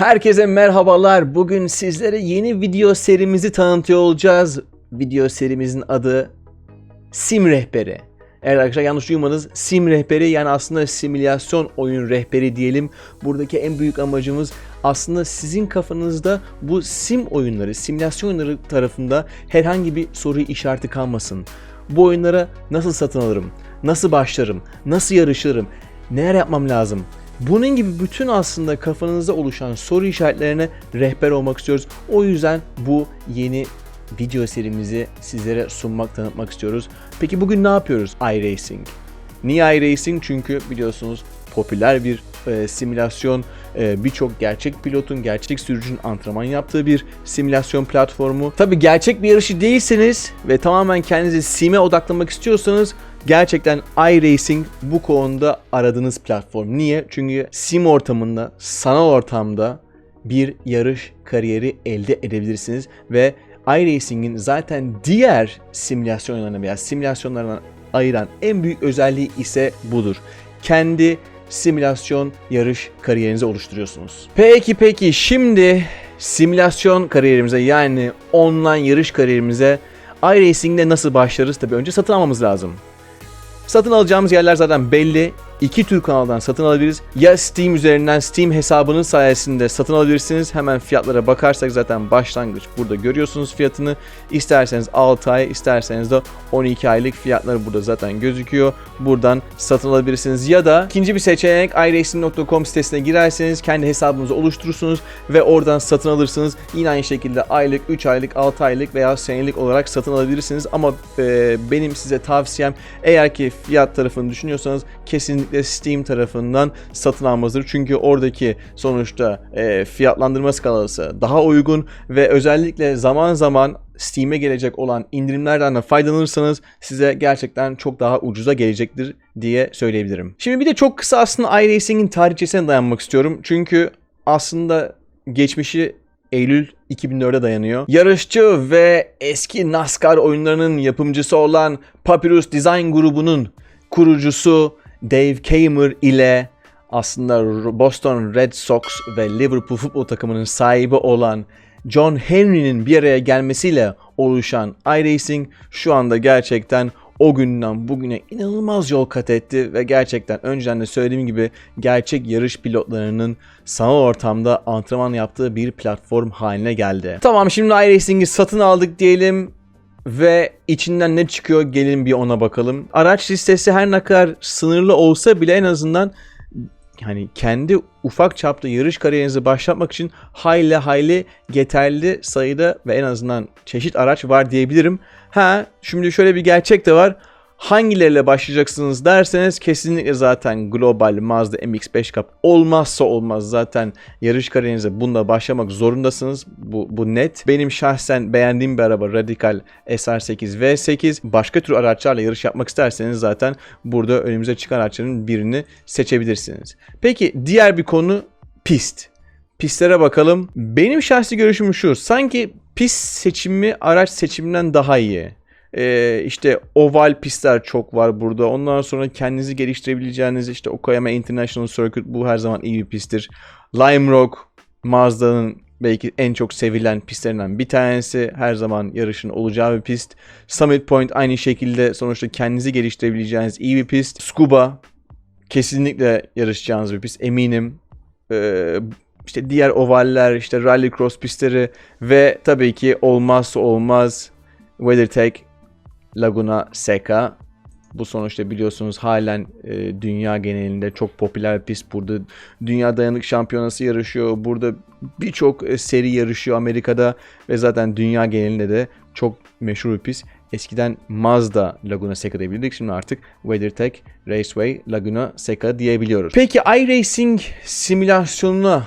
Herkese merhabalar. Bugün sizlere yeni video serimizi tanıtıyor olacağız. Video serimizin adı Sim Rehberi. Eğer arkadaşlar yanlış duymadınız sim rehberi yani aslında simülasyon oyun rehberi diyelim. Buradaki en büyük amacımız aslında sizin kafanızda bu sim oyunları, simülasyon oyunları tarafında herhangi bir soru işareti kalmasın. Bu oyunlara nasıl satın alırım? Nasıl başlarım? Nasıl yarışırım? Neler yapmam lazım? Bunun gibi bütün aslında kafanızda oluşan soru işaretlerine rehber olmak istiyoruz. O yüzden bu yeni video serimizi sizlere sunmak, tanıtmak istiyoruz. Peki bugün ne yapıyoruz? iRacing. Niye iRacing? Çünkü biliyorsunuz popüler bir e, simülasyon, birçok gerçek pilotun, gerçek sürücünün antrenman yaptığı bir simülasyon platformu. Tabi gerçek bir yarışı değilseniz ve tamamen kendinizi sim'e odaklamak istiyorsanız gerçekten iRacing bu konuda aradığınız platform. Niye? Çünkü sim ortamında, sanal ortamda bir yarış kariyeri elde edebilirsiniz ve iRacing'in zaten diğer simülasyon oyunlarına veya simülasyonlarına ayıran en büyük özelliği ise budur. Kendi simülasyon yarış kariyerinizi oluşturuyorsunuz. Peki peki şimdi simülasyon kariyerimize yani online yarış kariyerimize iRacing'de nasıl başlarız? Tabii önce satın almamız lazım. Satın alacağımız yerler zaten belli. İki tür kanaldan satın alabiliriz. Ya Steam üzerinden Steam hesabının sayesinde satın alabilirsiniz. Hemen fiyatlara bakarsak zaten başlangıç burada görüyorsunuz fiyatını. İsterseniz 6 ay, isterseniz de 12 aylık fiyatları burada zaten gözüküyor. Buradan satın alabilirsiniz. Ya da ikinci bir seçenek iRacing.com sitesine girerseniz kendi hesabınızı oluşturursunuz ve oradan satın alırsınız. Yine aynı şekilde aylık, 3 aylık, 6 aylık veya senelik olarak satın alabilirsiniz. Ama e, benim size tavsiyem eğer ki fiyat tarafını düşünüyorsanız kesinlikle Steam tarafından satın almanızdır. Çünkü oradaki sonuçta e, fiyatlandırma skalası daha uygun ve özellikle zaman zaman Steam'e gelecek olan indirimlerden de faydalanırsanız size gerçekten çok daha ucuza gelecektir diye söyleyebilirim. Şimdi bir de çok kısa aslında iRacing'in tarihçesine dayanmak istiyorum. Çünkü aslında geçmişi Eylül 2004'e dayanıyor. Yarışçı ve eski NASCAR oyunlarının yapımcısı olan Papyrus Design grubunun kurucusu Dave Kamer ile aslında Boston Red Sox ve Liverpool futbol takımının sahibi olan John Henry'nin bir araya gelmesiyle oluşan iRacing şu anda gerçekten o günden bugüne inanılmaz yol kat etti ve gerçekten önceden de söylediğim gibi gerçek yarış pilotlarının sanal ortamda antrenman yaptığı bir platform haline geldi. Tamam şimdi iRacing'i satın aldık diyelim ve içinden ne çıkıyor gelin bir ona bakalım. Araç listesi her ne kadar sınırlı olsa bile en azından hani kendi ufak çapta yarış kariyerinizi başlatmak için hayli hayli yeterli sayıda ve en azından çeşit araç var diyebilirim. Ha şimdi şöyle bir gerçek de var. Hangileriyle başlayacaksınız derseniz kesinlikle zaten Global Mazda MX-5 Cup olmazsa olmaz zaten yarış kariyerinize bunda başlamak zorundasınız. Bu, bu net. Benim şahsen beğendiğim bir araba Radical SR8 V8. Başka tür araçlarla yarış yapmak isterseniz zaten burada önümüze çıkan araçların birini seçebilirsiniz. Peki diğer bir konu pist. Pistlere bakalım. Benim şahsi görüşüm şu. Sanki pist seçimi araç seçiminden daha iyi. Ee, işte oval pistler çok var burada. Ondan sonra kendinizi geliştirebileceğiniz işte Okayama International Circuit bu her zaman iyi bir pisttir. Lime Rock Mazda'nın belki en çok sevilen pistlerinden bir tanesi. Her zaman yarışın olacağı bir pist. Summit Point aynı şekilde sonuçta kendinizi geliştirebileceğiniz iyi bir pist. Scuba kesinlikle yarışacağınız bir pist eminim. Ee, işte diğer ovaller, işte rallycross pistleri ve tabii ki olmazsa olmaz WeatherTech Laguna Seca. Bu sonuçta biliyorsunuz halen e, dünya genelinde çok popüler bir pist. Burada Dünya Dayanık Şampiyonası yarışıyor. Burada birçok e, seri yarışıyor Amerika'da ve zaten dünya genelinde de çok meşhur bir pist. Eskiden Mazda Laguna Seca diyebilirdik. Şimdi artık WeatherTech Raceway Laguna Seca diyebiliyoruz. Peki iRacing simülasyonuna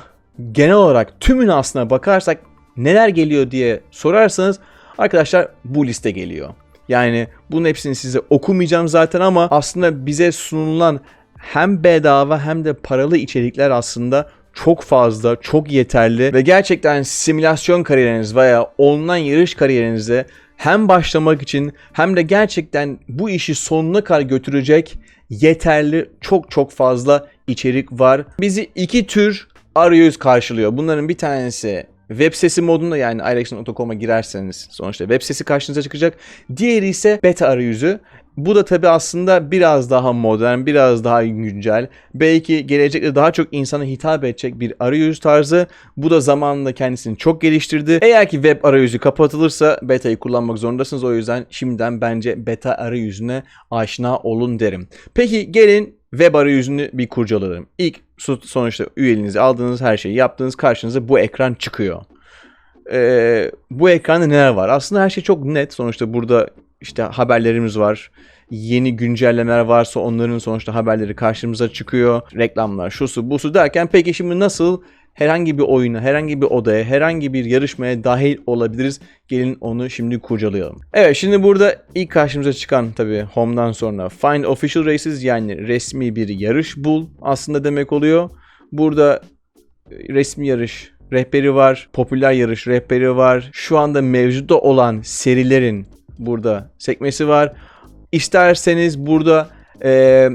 genel olarak tümüne aslına bakarsak neler geliyor diye sorarsanız arkadaşlar bu liste geliyor. Yani bunun hepsini size okumayacağım zaten ama aslında bize sunulan hem bedava hem de paralı içerikler aslında çok fazla, çok yeterli ve gerçekten simülasyon kariyeriniz veya online yarış kariyerinize hem başlamak için hem de gerçekten bu işi sonuna kadar götürecek yeterli çok çok fazla içerik var. Bizi iki tür arayüz karşılıyor. Bunların bir tanesi web sitesi modunda yani iRaction.com'a girerseniz sonuçta web sitesi karşınıza çıkacak. Diğeri ise beta arayüzü. Bu da tabi aslında biraz daha modern, biraz daha güncel. Belki gelecekte daha çok insana hitap edecek bir arayüz tarzı. Bu da zamanla kendisini çok geliştirdi. Eğer ki web arayüzü kapatılırsa beta'yı kullanmak zorundasınız. O yüzden şimdiden bence beta arayüzüne aşina olun derim. Peki gelin web arayüzünü bir kurcalayalım. İlk sonuçta üyeliğinizi aldığınız her şeyi yaptığınız karşınıza bu ekran çıkıyor. Ee, bu ekranda neler var? Aslında her şey çok net. Sonuçta burada işte haberlerimiz var. Yeni güncellemeler varsa onların sonuçta haberleri karşımıza çıkıyor. Reklamlar, şusu, busu derken peki şimdi nasıl herhangi bir oyuna, herhangi bir odaya, herhangi bir yarışmaya dahil olabiliriz? Gelin onu şimdi kurcalayalım. Evet şimdi burada ilk karşımıza çıkan tabii Home'dan sonra Find Official Races yani resmi bir yarış bul aslında demek oluyor. Burada e, resmi yarış rehberi var, popüler yarış rehberi var. Şu anda mevcutta olan serilerin burada sekmesi var. İsterseniz burada e,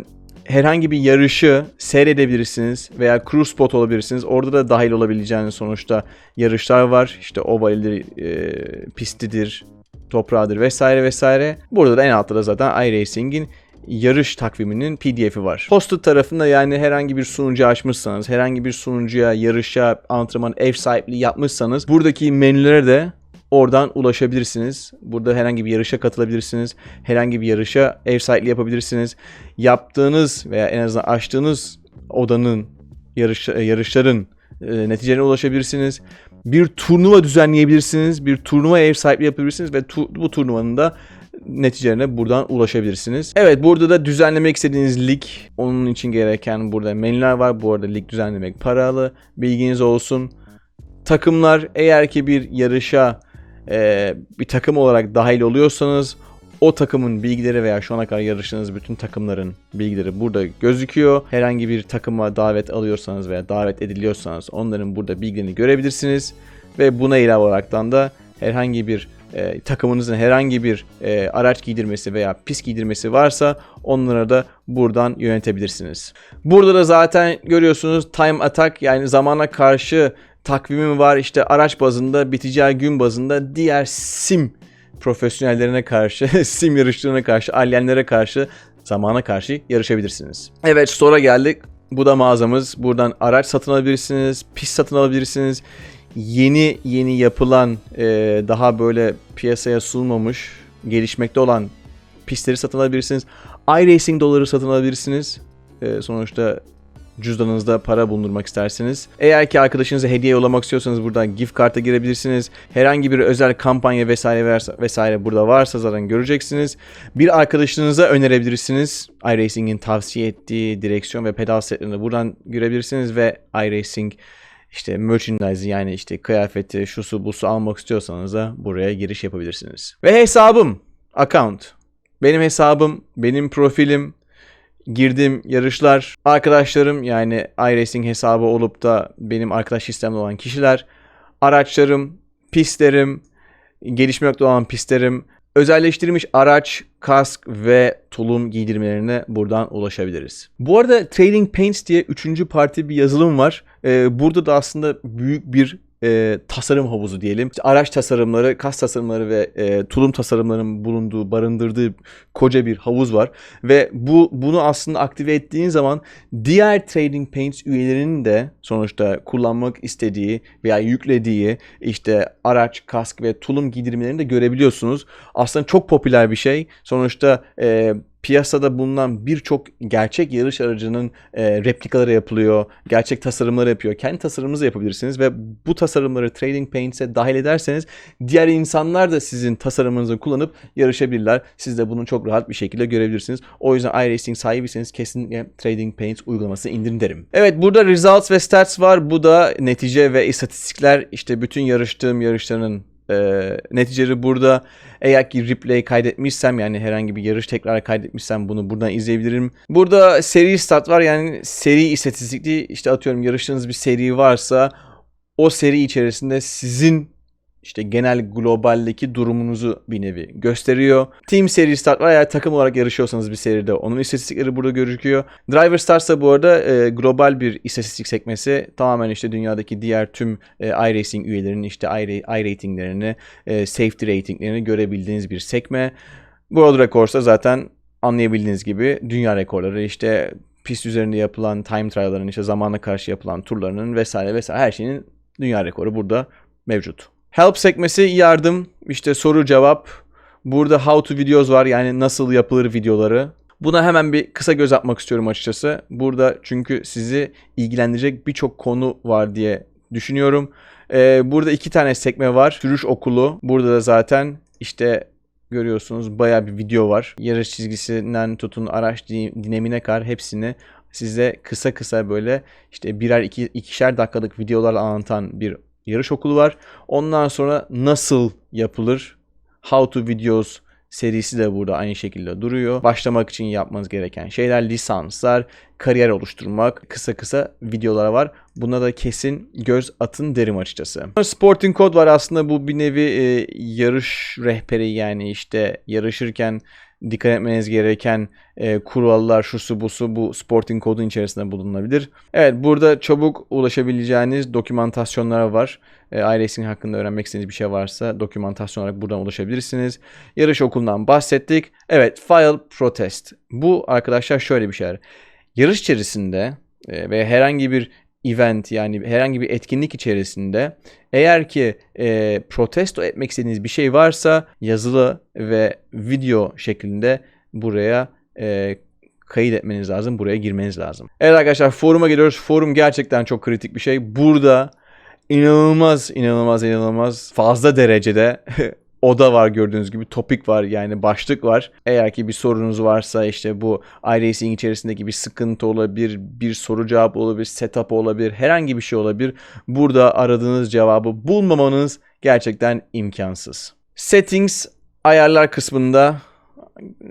herhangi bir yarışı seyredebilirsiniz veya cruise spot olabilirsiniz. Orada da dahil olabileceğiniz sonuçta yarışlar var. İşte ovalidir, e, pistidir, toprağıdır vesaire vesaire. Burada da en altta da zaten iRacing'in yarış takviminin PDF'i var. Hosted tarafında yani herhangi bir sunucu açmışsanız, herhangi bir sunucuya, yarışa, antrenman, ev sahipliği yapmışsanız buradaki menülere de Oradan ulaşabilirsiniz. Burada herhangi bir yarışa katılabilirsiniz. Herhangi bir yarışa ev sahipliği yapabilirsiniz. Yaptığınız veya en azından açtığınız odanın yarış, yarışların e, neticelerine ulaşabilirsiniz. Bir turnuva düzenleyebilirsiniz. Bir turnuva ev sahipliği yapabilirsiniz ve tu, bu turnuvanın da neticelerine buradan ulaşabilirsiniz. Evet burada da düzenlemek istediğiniz lig onun için gereken burada menüler var. Bu arada lig düzenlemek paralı. Bilginiz olsun. Takımlar eğer ki bir yarışa e, bir takım olarak dahil oluyorsanız o takımın bilgileri veya şu ana kadar yarıştığınız bütün takımların bilgileri burada gözüküyor. Herhangi bir takıma davet alıyorsanız veya davet ediliyorsanız onların burada bilgilerini görebilirsiniz. Ve buna ilave olaraktan da herhangi bir e, takımınızın herhangi bir e, araç giydirmesi veya pis giydirmesi varsa onlara da buradan yönetebilirsiniz. Burada da zaten görüyorsunuz time attack yani zamana karşı takvimim var işte araç bazında biteceği gün bazında diğer sim profesyonellerine karşı, sim yarışlarına karşı, alyenlere karşı, zamana karşı yarışabilirsiniz. Evet store'a geldik. Bu da mağazamız. Buradan araç satın alabilirsiniz, pist satın alabilirsiniz. Yeni yeni yapılan e, daha böyle piyasaya sunulmamış, gelişmekte olan pistleri satın alabilirsiniz. iRacing doları satın alabilirsiniz. E, sonuçta cüzdanınızda para bulundurmak isterseniz. Eğer ki arkadaşınıza hediye yollamak istiyorsanız buradan gift karta girebilirsiniz. Herhangi bir özel kampanya vesaire vesaire burada varsa zaten göreceksiniz. Bir arkadaşınıza önerebilirsiniz. iRacing'in tavsiye ettiği direksiyon ve pedal setlerini buradan görebilirsiniz ve iRacing işte merchandise yani işte kıyafeti, şusu busu almak istiyorsanız da buraya giriş yapabilirsiniz. Ve hesabım, account. Benim hesabım, benim profilim, girdiğim yarışlar, arkadaşlarım yani iRacing hesabı olup da benim arkadaş listemde olan kişiler, araçlarım, pistlerim, gelişmekte olan pistlerim, özelleştirilmiş araç, kask ve tulum giydirmelerine buradan ulaşabiliriz. Bu arada Trading Paints diye üçüncü parti bir yazılım var. Ee, burada da aslında büyük bir e, tasarım havuzu diyelim. İşte araç tasarımları, kas tasarımları ve e, tulum tasarımlarının bulunduğu, barındırdığı koca bir havuz var. Ve bu bunu aslında aktive ettiğin zaman diğer Trading Paints üyelerinin de sonuçta kullanmak istediği veya yüklediği işte araç, kask ve tulum giydirmelerini de görebiliyorsunuz. Aslında çok popüler bir şey. Sonuçta e, piyasada bulunan birçok gerçek yarış aracının e, replikaları yapılıyor. Gerçek tasarımları yapıyor. Kendi tasarımınızı yapabilirsiniz ve bu tasarımları Trading Paints'e dahil ederseniz diğer insanlar da sizin tasarımınızı kullanıp yarışabilirler. Siz de bunu çok rahat bir şekilde görebilirsiniz. O yüzden iRacing sahibiyseniz kesinlikle Trading Paints uygulamasını indirin derim. Evet burada results ve stats var. Bu da netice ve istatistikler. İşte bütün yarıştığım yarışlarının e, neticeleri burada. Eğer ki replay kaydetmişsem yani herhangi bir yarış tekrar kaydetmişsem bunu buradan izleyebilirim. Burada seri stat var yani seri istatistikli işte atıyorum yarıştığınız bir seri varsa o seri içerisinde sizin işte genel globaldeki durumunuzu bir nevi gösteriyor. Team seri start var eğer takım olarak yarışıyorsanız bir seride onun istatistikleri burada gözüküyor. Driver Stars da bu arada e, global bir istatistik sekmesi. Tamamen işte dünyadaki diğer tüm e, iRacing üyelerinin işte iRatinglerini, e, safety ratinglerini görebildiğiniz bir sekme. World Records da zaten anlayabildiğiniz gibi dünya rekorları işte pist üzerinde yapılan time trial'ların işte zamana karşı yapılan turlarının vesaire vesaire her şeyin dünya rekoru burada mevcut. Help sekmesi yardım, işte soru cevap. Burada how to videos var yani nasıl yapılır videoları. Buna hemen bir kısa göz atmak istiyorum açıkçası. Burada çünkü sizi ilgilendirecek birçok konu var diye düşünüyorum. Ee, burada iki tane sekme var. Sürüş okulu. Burada da zaten işte görüyorsunuz bayağı bir video var. Yarış çizgisinden tutun araç di- dinamine kadar hepsini size kısa kısa böyle işte birer iki, ikişer dakikalık videolarla anlatan bir yarış okulu var. Ondan sonra nasıl yapılır? How to videos serisi de burada aynı şekilde duruyor. Başlamak için yapmanız gereken şeyler lisanslar, kariyer oluşturmak, kısa kısa videolar var. Buna da kesin göz atın derim açıkçası. Sporting Code var aslında bu bir nevi e, yarış rehberi yani işte yarışırken dikkat etmeniz gereken e, kurallar, şusu busu bu Sporting Code'un içerisinde bulunabilir. Evet burada çabuk ulaşabileceğiniz dokümantasyonlar var. E, iRacing hakkında öğrenmek istediğiniz bir şey varsa dokümantasyon olarak buradan ulaşabilirsiniz. Yarış okulundan bahsettik. Evet file protest. Bu arkadaşlar şöyle bir şeyler. Yarış içerisinde e, ve herhangi bir event yani herhangi bir etkinlik içerisinde eğer ki e, protesto etmek istediğiniz bir şey varsa yazılı ve video şeklinde buraya e, kayıt etmeniz lazım. Buraya girmeniz lazım. Evet arkadaşlar foruma geliyoruz. Forum gerçekten çok kritik bir şey. Burada inanılmaz inanılmaz inanılmaz fazla derecede oda var gördüğünüz gibi topik var yani başlık var. Eğer ki bir sorunuz varsa işte bu iRacing içerisindeki bir sıkıntı olabilir, bir soru cevap olabilir, setup olabilir, herhangi bir şey olabilir. Burada aradığınız cevabı bulmamanız gerçekten imkansız. Settings ayarlar kısmında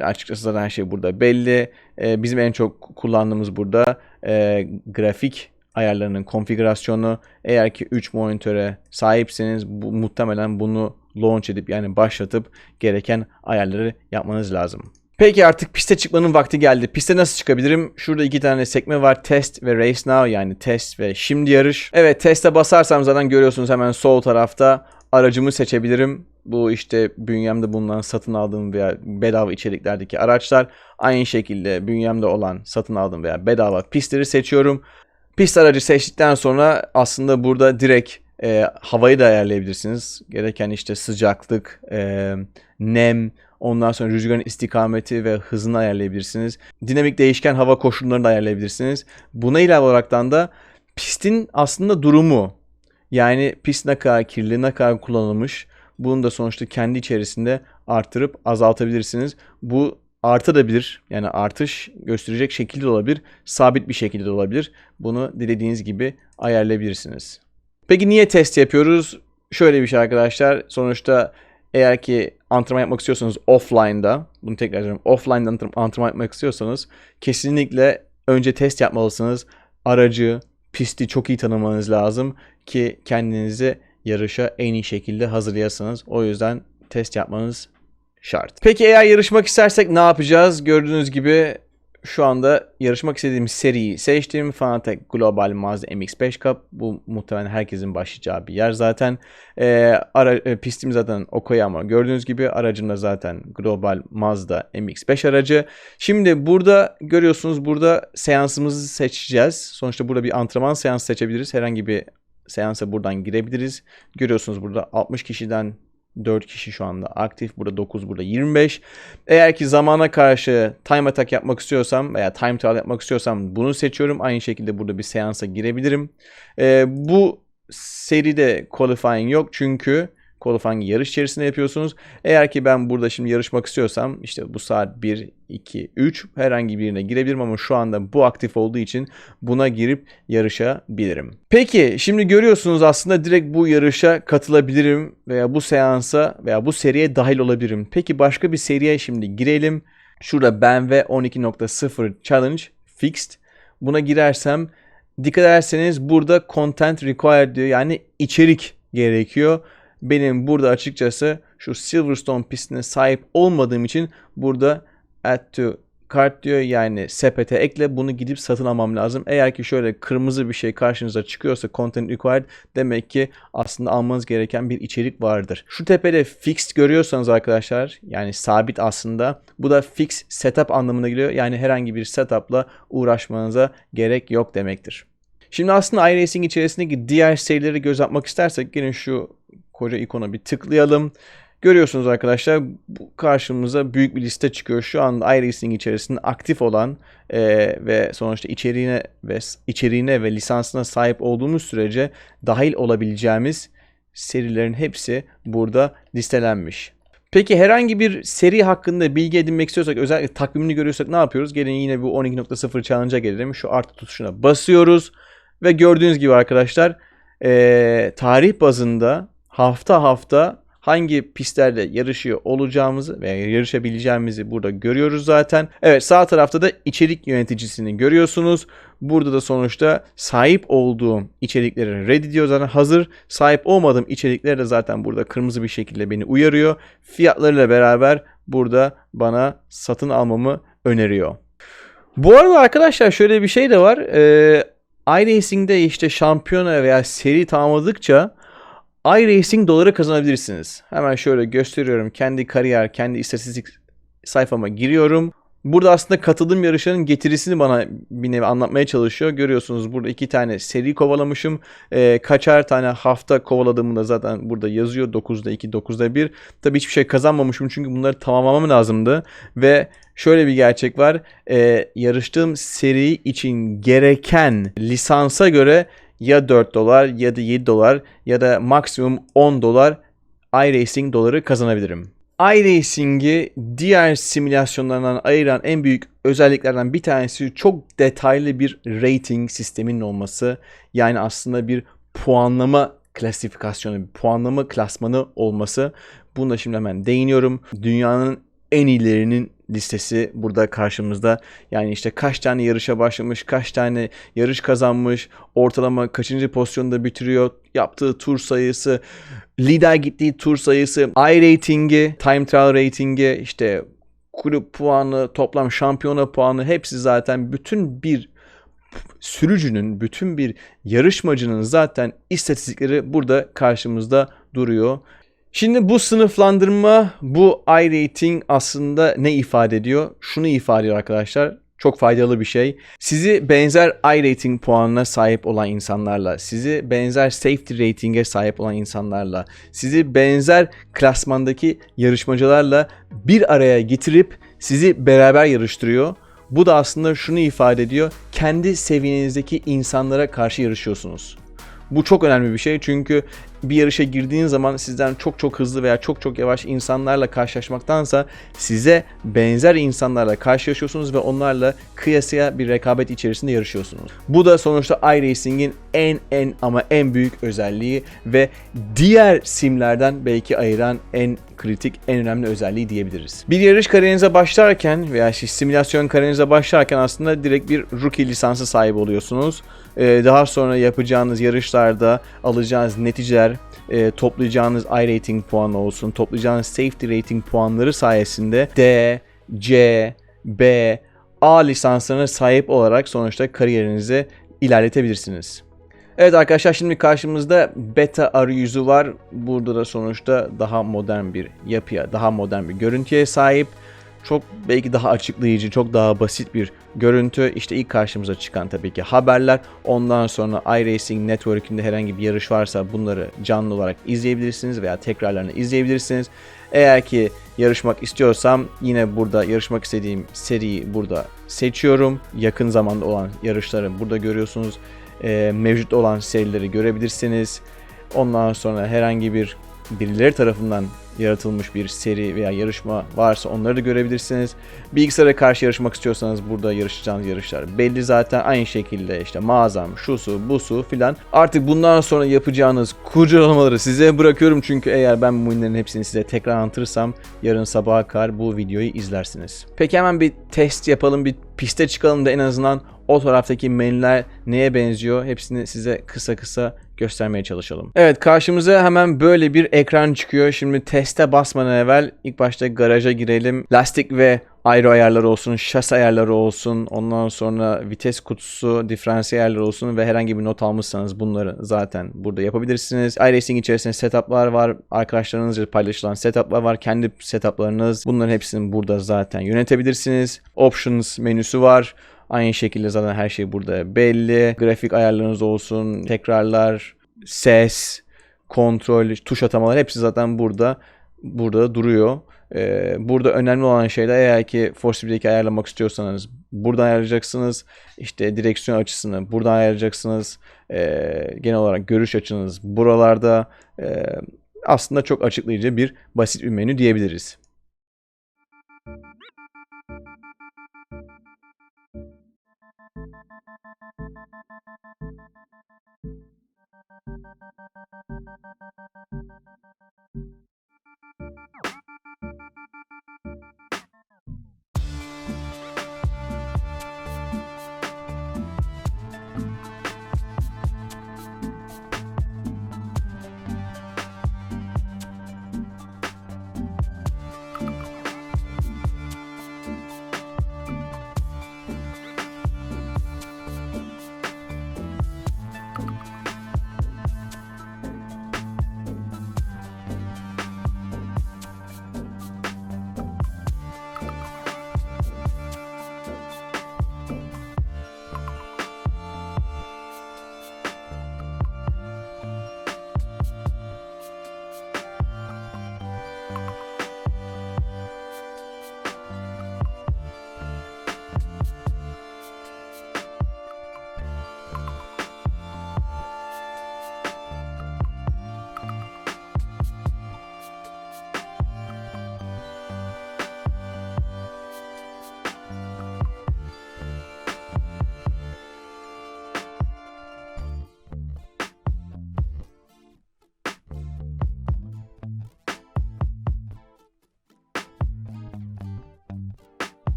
açıkçası zaten her şey burada belli. Ee, bizim en çok kullandığımız burada e, grafik ayarlarının konfigürasyonu. Eğer ki 3 monitöre sahipseniz bu, muhtemelen bunu launch edip yani başlatıp gereken ayarları yapmanız lazım. Peki artık piste çıkmanın vakti geldi. Piste nasıl çıkabilirim? Şurada iki tane sekme var. Test ve Race Now yani test ve şimdi yarış. Evet teste basarsam zaten görüyorsunuz hemen sol tarafta aracımı seçebilirim. Bu işte bünyemde bulunan satın aldığım veya bedava içeriklerdeki araçlar. Aynı şekilde bünyemde olan satın aldığım veya bedava pistleri seçiyorum. Pist aracı seçtikten sonra aslında burada direkt e, havayı da ayarlayabilirsiniz. Gereken işte sıcaklık, e, nem, ondan sonra rüzgarın istikameti ve hızını ayarlayabilirsiniz. Dinamik değişken hava koşullarını da ayarlayabilirsiniz. Buna ilave olaraktan da pistin aslında durumu. Yani pist ne kadar kirli, ne kadar kullanılmış. Bunu da sonuçta kendi içerisinde artırıp azaltabilirsiniz. Bu artabilir. Yani artış gösterecek şekilde de olabilir. Sabit bir şekilde de olabilir. Bunu dilediğiniz gibi ayarlayabilirsiniz. Peki niye test yapıyoruz? Şöyle bir şey arkadaşlar. Sonuçta eğer ki antrenman yapmak istiyorsanız offline'da, bunu tekrar ediyorum, offline'da antren- antrenman yapmak istiyorsanız kesinlikle önce test yapmalısınız. Aracı, pisti çok iyi tanımanız lazım ki kendinizi yarışa en iyi şekilde hazırlayasınız. O yüzden test yapmanız şart. Peki eğer yarışmak istersek ne yapacağız? Gördüğünüz gibi şu anda yarışmak istediğim seriyi seçtim. Fanatec Global Mazda MX-5 Cup. Bu muhtemelen herkesin başlayacağı bir yer zaten. Ee, ara, e, pistim zaten Okayama. Gördüğünüz gibi aracım da zaten Global Mazda MX-5 aracı. Şimdi burada görüyorsunuz burada seansımızı seçeceğiz. Sonuçta burada bir antrenman seansı seçebiliriz. Herhangi bir seansa buradan girebiliriz. Görüyorsunuz burada 60 kişiden 4 kişi şu anda aktif. Burada 9, burada 25. Eğer ki zamana karşı time attack yapmak istiyorsam veya time trial yapmak istiyorsam bunu seçiyorum. Aynı şekilde burada bir seansa girebilirim. Ee, bu seride qualifying yok çünkü qualifying yarış içerisinde yapıyorsunuz. Eğer ki ben burada şimdi yarışmak istiyorsam işte bu saat 1, 2, 3 herhangi birine girebilirim ama şu anda bu aktif olduğu için buna girip yarışabilirim. Peki şimdi görüyorsunuz aslında direkt bu yarışa katılabilirim veya bu seansa veya bu seriye dahil olabilirim. Peki başka bir seriye şimdi girelim. Şurada BMW 12.0 Challenge Fixed. Buna girersem dikkat ederseniz burada content required diyor yani içerik gerekiyor. Benim burada açıkçası şu Silverstone pistine sahip olmadığım için burada add to kart diyor yani sepete ekle bunu gidip satın almam lazım. Eğer ki şöyle kırmızı bir şey karşınıza çıkıyorsa content required demek ki aslında almanız gereken bir içerik vardır. Şu tepede fixed görüyorsanız arkadaşlar yani sabit aslında bu da fix setup anlamına geliyor. Yani herhangi bir setupla uğraşmanıza gerek yok demektir. Şimdi aslında iRacing içerisindeki diğer serileri göz atmak istersek gelin şu koca ikona bir tıklayalım. Görüyorsunuz arkadaşlar bu karşımıza büyük bir liste çıkıyor. Şu anda iRacing içerisinde aktif olan e, ve sonuçta içeriğine ve içeriğine ve lisansına sahip olduğumuz sürece dahil olabileceğimiz serilerin hepsi burada listelenmiş. Peki herhangi bir seri hakkında bilgi edinmek istiyorsak özellikle takvimini görüyorsak ne yapıyoruz? Gelin yine bu 12.0 challenge'a gelelim. Şu artı tuşuna basıyoruz ve gördüğünüz gibi arkadaşlar e, tarih bazında hafta hafta hangi pistlerde yarışıyor olacağımızı veya yarışabileceğimizi burada görüyoruz zaten. Evet sağ tarafta da içerik yöneticisini görüyorsunuz. Burada da sonuçta sahip olduğum içerikleri reddediyor zaten hazır. Sahip olmadığım içerikleri de zaten burada kırmızı bir şekilde beni uyarıyor. Fiyatlarıyla beraber burada bana satın almamı öneriyor. Bu arada arkadaşlar şöyle bir şey de var. Ee, iRacing'de işte şampiyona veya seri tamamladıkça iRacing doları kazanabilirsiniz. Hemen şöyle gösteriyorum. Kendi kariyer, kendi istatistik sayfama giriyorum. Burada aslında katıldığım yarışların getirisini bana bir nevi anlatmaya çalışıyor. Görüyorsunuz burada iki tane seri kovalamışım. Ee, kaçar tane hafta kovaladığımı da zaten burada yazıyor. 9'da 2, 9'da 1. Tabii hiçbir şey kazanmamışım çünkü bunları tamamlamam lazımdı. Ve şöyle bir gerçek var. Ee, yarıştığım seri için gereken lisansa göre ya 4 dolar ya da 7 dolar ya da maksimum 10 dolar iRacing doları kazanabilirim. iRacing'i diğer simülasyonlardan ayıran en büyük özelliklerden bir tanesi çok detaylı bir rating sisteminin olması. Yani aslında bir puanlama klasifikasyonu, bir puanlama klasmanı olması. Bunu da şimdi hemen değiniyorum. Dünyanın en iyilerinin listesi burada karşımızda. Yani işte kaç tane yarışa başlamış, kaç tane yarış kazanmış, ortalama kaçıncı pozisyonda bitiriyor, yaptığı tur sayısı, lider gittiği tur sayısı, I ratingi, time trial ratingi, işte kulüp puanı, toplam şampiyona puanı hepsi zaten bütün bir sürücünün, bütün bir yarışmacının zaten istatistikleri burada karşımızda duruyor. Şimdi bu sınıflandırma, bu I-rating aslında ne ifade ediyor? Şunu ifade ediyor arkadaşlar. Çok faydalı bir şey. Sizi benzer I-rating puanına sahip olan insanlarla, sizi benzer safety rating'e sahip olan insanlarla, sizi benzer klasmandaki yarışmacılarla bir araya getirip sizi beraber yarıştırıyor. Bu da aslında şunu ifade ediyor. Kendi seviyenizdeki insanlara karşı yarışıyorsunuz. Bu çok önemli bir şey çünkü bir yarışa girdiğin zaman sizden çok çok hızlı veya çok çok yavaş insanlarla karşılaşmaktansa size benzer insanlarla karşılaşıyorsunuz ve onlarla kıyasıya bir rekabet içerisinde yarışıyorsunuz. Bu da sonuçta iRacing'in en en ama en büyük özelliği ve diğer simlerden belki ayıran en kritik, en önemli özelliği diyebiliriz. Bir yarış kariyerinize başlarken veya simülasyon kariyerinize başlarken aslında direkt bir rookie lisansı sahibi oluyorsunuz. Ee, daha sonra yapacağınız yarışlarda alacağınız neticeler, e, toplayacağınız iRating puanı olsun, toplayacağınız safety rating puanları sayesinde D, C, B, A lisanslarına sahip olarak sonuçta kariyerinizi ilerletebilirsiniz. Evet arkadaşlar şimdi karşımızda beta arayüzü var. Burada da sonuçta daha modern bir yapıya, daha modern bir görüntüye sahip. Çok belki daha açıklayıcı, çok daha basit bir görüntü. İşte ilk karşımıza çıkan tabii ki haberler. Ondan sonra iRacing Network'ünde herhangi bir yarış varsa bunları canlı olarak izleyebilirsiniz veya tekrarlarını izleyebilirsiniz. Eğer ki yarışmak istiyorsam yine burada yarışmak istediğim seriyi burada seçiyorum. Yakın zamanda olan yarışları burada görüyorsunuz. Mevcut olan serileri görebilirsiniz. Ondan sonra herhangi bir birileri tarafından yaratılmış bir seri veya yarışma varsa onları da görebilirsiniz. Bilgisayara karşı yarışmak istiyorsanız burada yarışacağınız yarışlar belli zaten. Aynı şekilde işte mağazam, şusu, busu filan. Artık bundan sonra yapacağınız kurcalamaları size bırakıyorum. Çünkü eğer ben bu ürünlerin hepsini size tekrar anlatırsam yarın sabaha kadar bu videoyu izlersiniz. Peki hemen bir test yapalım, bir piste çıkalım da en azından o taraftaki menüler neye benziyor hepsini size kısa kısa göstermeye çalışalım. Evet karşımıza hemen böyle bir ekran çıkıyor. Şimdi teste basmadan evvel ilk başta garaja girelim. Lastik ve aero ayarları olsun, şasi ayarları olsun, ondan sonra vites kutusu, diferansiyel ayarları olsun ve herhangi bir not almışsanız bunları zaten burada yapabilirsiniz. iRacing içerisinde setuplar var, arkadaşlarınızla paylaşılan setuplar var, kendi setuplarınız. Bunların hepsini burada zaten yönetebilirsiniz. Options menüsü var. Aynı şekilde zaten her şey burada belli. Grafik ayarlarınız olsun, tekrarlar, ses, kontrol, tuş atamalar hepsi zaten burada burada duruyor. Ee, burada önemli olan şey de eğer ki Force 1'deki ayarlamak istiyorsanız buradan ayarlayacaksınız. İşte direksiyon açısını buradan ayarlayacaksınız. Ee, genel olarak görüş açınız buralarda. Ee, aslında çok açıklayıcı bir basit bir menü diyebiliriz.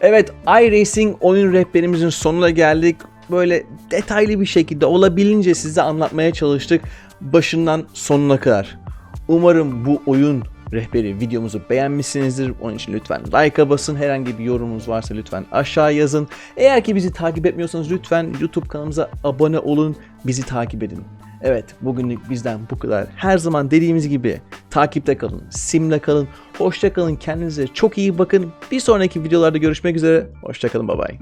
Evet iRacing oyun rehberimizin sonuna geldik. Böyle detaylı bir şekilde olabildiğince size anlatmaya çalıştık başından sonuna kadar. Umarım bu oyun rehberi videomuzu beğenmişsinizdir. Onun için lütfen like'a basın. Herhangi bir yorumunuz varsa lütfen aşağı yazın. Eğer ki bizi takip etmiyorsanız lütfen YouTube kanalımıza abone olun. Bizi takip edin. Evet bugünlük bizden bu kadar. Her zaman dediğimiz gibi takipte kalın, simle kalın, hoşça kalın, kendinize çok iyi bakın. Bir sonraki videolarda görüşmek üzere. Hoşça kalın, bye bye.